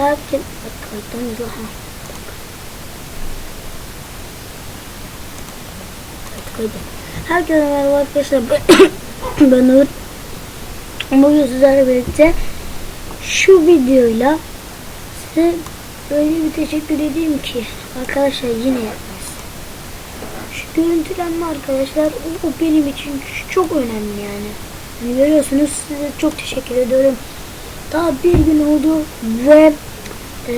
Ha. Kayıt kaydı. Herkese merhaba arkadaşlar. Ben- Uğur. Bugün sizlerle birlikte şu videoyla size öyle bir teşekkür edeyim ki arkadaşlar yine yapmaz. Şu görüntülenme arkadaşlar o, o benim için çok önemli yani. Hani görüyorsunuz size çok teşekkür ediyorum. Daha bir gün oldu ve e,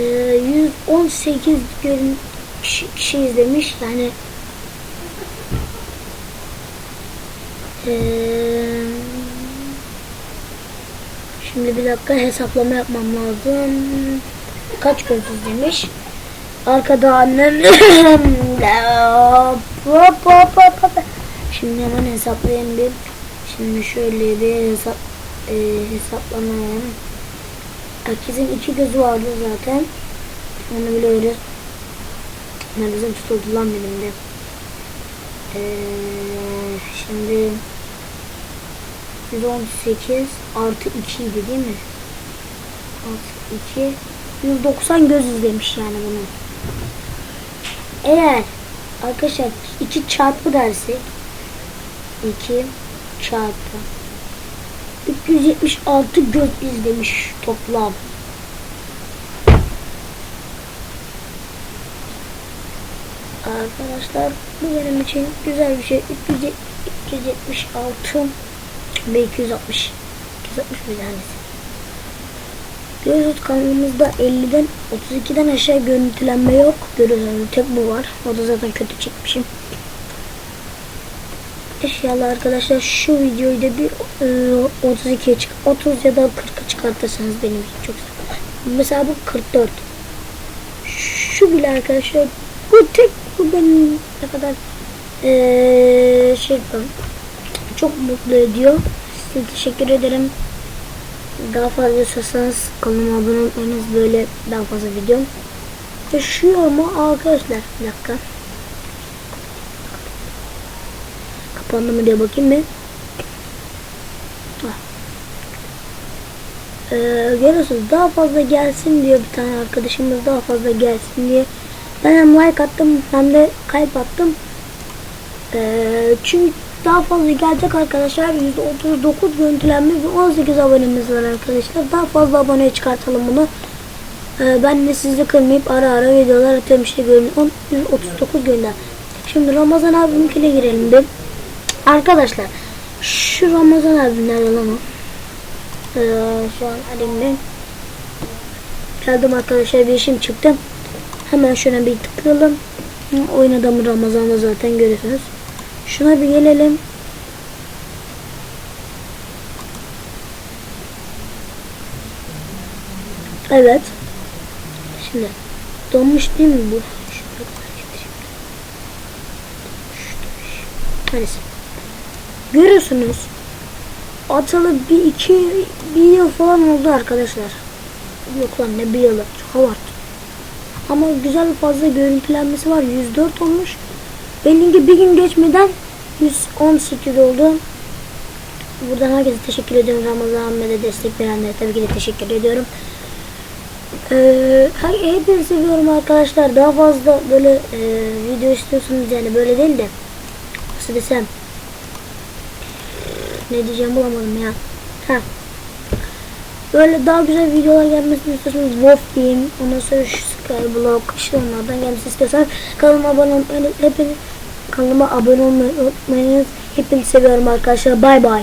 118 görün kişi, kişi izlemiş yani e, şimdi bir dakika hesaplama yapmam lazım. Kaç göz izlemiş? Arkada annem şimdi hemen hesaplayayım bir. Şimdi şöyle bir hesap e, hesaplamam Herkesin iki gözü vardı zaten. Onu biliyoruz. Ne bizim tutuldu lan benim de. Ee, şimdi 118 artı 2 idi değil mi? Artı 2 190 göz izlemiş yani bunu. Eğer arkadaşlar 2 çarpı dersek 2 çarpı 376 göz izlemiş toplam. Arkadaşlar bu benim için güzel bir şey. 376 ve 260 260 bir tanesi. Görüyoruz kanalımızda 50'den 32'den aşağı görüntülenme yok. Görüyorsunuz tek bu var. O da zaten kötü çekmişim. İnşallah arkadaşlar şu videoyu da bir e, 32'ye çık 30 ya da 40'a çıkartırsanız benim için çok güzel. Mesela bu 44. Şu bile arkadaşlar bu tek bu benim ne kadar e, şey yapalım. Çok mutlu ediyor. Size teşekkür ederim. Daha fazla istiyorsanız kanalıma abone olmanız böyle daha fazla video. Yaşıyor ama arkadaşlar bir dakika. Kapandı mı diye bakayım bir. Ah. Ee, görüyorsunuz daha fazla gelsin diyor bir tane arkadaşımız daha fazla gelsin diye. Ben hem like attım hem de kalp attım. Ee, çünkü daha fazla gelecek arkadaşlar. %39 görüntülenme ve 18 abonemiz var arkadaşlar. Daha fazla aboneye çıkartalım bunu. Ee, ben de sizi kırmayıp ara ara videolar atıyorum işte görün 139 gönder. Şimdi Ramazan abiminkine girelim bir. Arkadaşlar şu Ramazan abi nerede o? Ee, şu an elimde. Geldim arkadaşlar bir işim çıktı. Hemen şuna bir tıklayalım. Oyun adamı Ramazan'da zaten görüyorsunuz. Şuna bir gelelim. Evet. Şimdi donmuş değil mi bu? Şurada. Neyse. Görüyorsunuz. Atalı bir iki bir yıl falan oldu arkadaşlar. Yok lan ne bir yılı. Çok abarttım. Ama güzel fazla görüntülenmesi var. 104 olmuş. Benimki bir gün geçmeden 118 oldu. Buradan herkese teşekkür ediyorum. Ramazan Ahmet'e destek verenlere tabii ki de teşekkür ediyorum. Ee, hepinizi seviyorum arkadaşlar. Daha fazla böyle e, video istiyorsunuz yani böyle değil de nasıl desem ne diyeceğim bulamadım ya. Ha. Böyle daha güzel videolar gelmesini istiyorsanız Wolf diyeyim. Ondan sonra şu Skyblock işte onlardan gelmesini istiyorsanız kanalıma abone olmayı hepiniz kanalıma abone olmayı unutmayınız. Hepinizi seviyorum arkadaşlar. Bay bay.